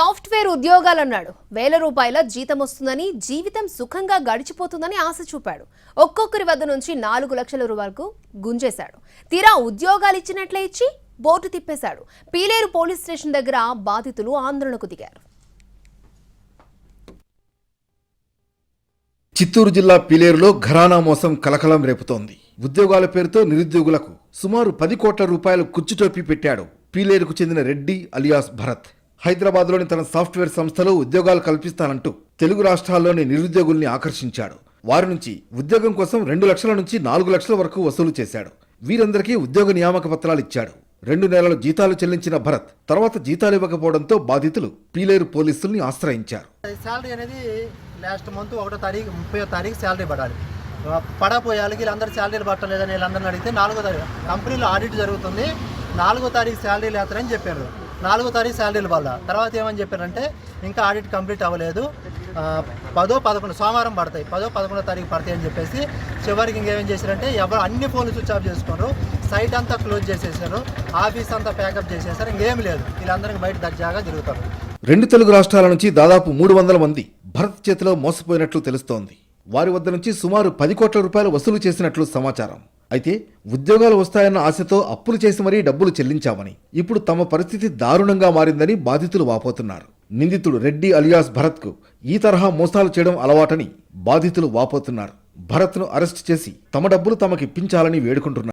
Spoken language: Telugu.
సాఫ్ట్వేర్ ఉద్యోగాలన్నాడు. వేల రూపాయల జీతం వస్తుందని జీవితం సుఖంగా గడిచిపోతుందని ఆశ చూపాడు. ఒక్కొక్కరి వద్ద నుంచి నాలుగు లక్షల రూపాయలకు గుంజేశాడు. తీరా ఉద్యోగాలు ఇచ్చినట్లే ఇచ్చి బోటు తిప్పేశాడు. పీలేరు పోలీస్ స్టేషన్ దగ్గర బాధితులు ఆందోళనకు దిగారు. చిత్తూరు జిల్లా పీలేరులో ఘరానా మోసం కలకలం రేపుతోంది. ఉద్యోగాల పేరుతో నిరుద్యోగులకు సుమారు పది కోట్ల రూపాయలు కుచ్చుటోపి పెట్టాడు పీలేరుకు చెందిన రెడ్డి అలియాస్ భరత్. హైదరాబాద్లోని తన సాఫ్ట్వేర్ సంస్థలో ఉద్యోగాలు కల్పిస్తానంటూ తెలుగు రాష్ట్రాల్లోని నిరుద్యోగుల్ని ఆకర్షించాడు. వారి నుంచి ఉద్యోగం కోసం రెండు లక్షల నుంచి నాలుగు లక్షల వరకు వసూలు చేశాడు. వీరందరికీ ఉద్యోగ నియామక పత్రాలు ఇచ్చాడు. రెండు నెలలు జీతాలు చెల్లించిన భరత్ తర్వాత జీతాలు ఇవ్వకపోవడంతో బాధితులు పీలేరు పోలీసుల్ని ఆశ్రయించారు. శాలరీ అనేది లాస్ట్ మంత్ ఒకటో తారీఖు ముప్పై తారీఖు శాలరీ పడాలి. పడపోయాలి వీళ్ళందరూ శాలరీలు పట్టలేదని వీళ్ళందరిని అడిగితే నాలుగో తారీఖు కంపెనీలో ఆడిట్ జరుగుతుంది నాలుగో తారీఖు శాలరీ లేతారని చెప్పారు. నాలుగో తారీఖు శాలరీలు వల్ల తర్వాత ఏమని చెప్పారంటే ఇంకా ఆడిట్ కంప్లీట్ అవ్వలేదు. పదో పదకొండు సోమవారం పడతాయి. పదో పదకొండో తారీఖు పడతాయి అని చెప్పేసి చివరికి ఇంకేం చేశారంటే ఎవరు అన్ని ఫోన్లు స్విచ్ ఆఫ్ చేసుకున్నారు. సైట్ అంతా క్లోజ్ చేసేసారు. ఆఫీస్ అంతా ప్యాకప్ చేసేసారు. ఇంకేం లేదు. వీళ్ళందరికీ బయట దర్జాగా తిరుగుతారు. రెండు తెలుగు రాష్ట్రాల నుంచి దాదాపు మూడు వందల మంది భరత్ చేతిలో మోసపోయినట్లు తెలుస్తోంది. వారి వద్ద నుంచి సుమారు పది కోట్ల రూపాయలు వసూలు చేసినట్లు సమాచారం. అయితే ఉద్యోగాలు వస్తాయన్న ఆశతో అప్పులు చేసి మరీ డబ్బులు చెల్లించామని. ఇప్పుడు తమ పరిస్థితి దారుణంగా మారిందని బాధితులు వాపోతున్నారు. నిందితుడు రెడ్డి అలియాస్ భరత్కు ఈ తరహా మోసాలు చేయడం అలవాటని బాధితులు వాపోతున్నారు. భరత్ను అరెస్ట్ చేసి తమ డబ్బులు తమకిప్పించాలని వేడుకుంటున్నారు.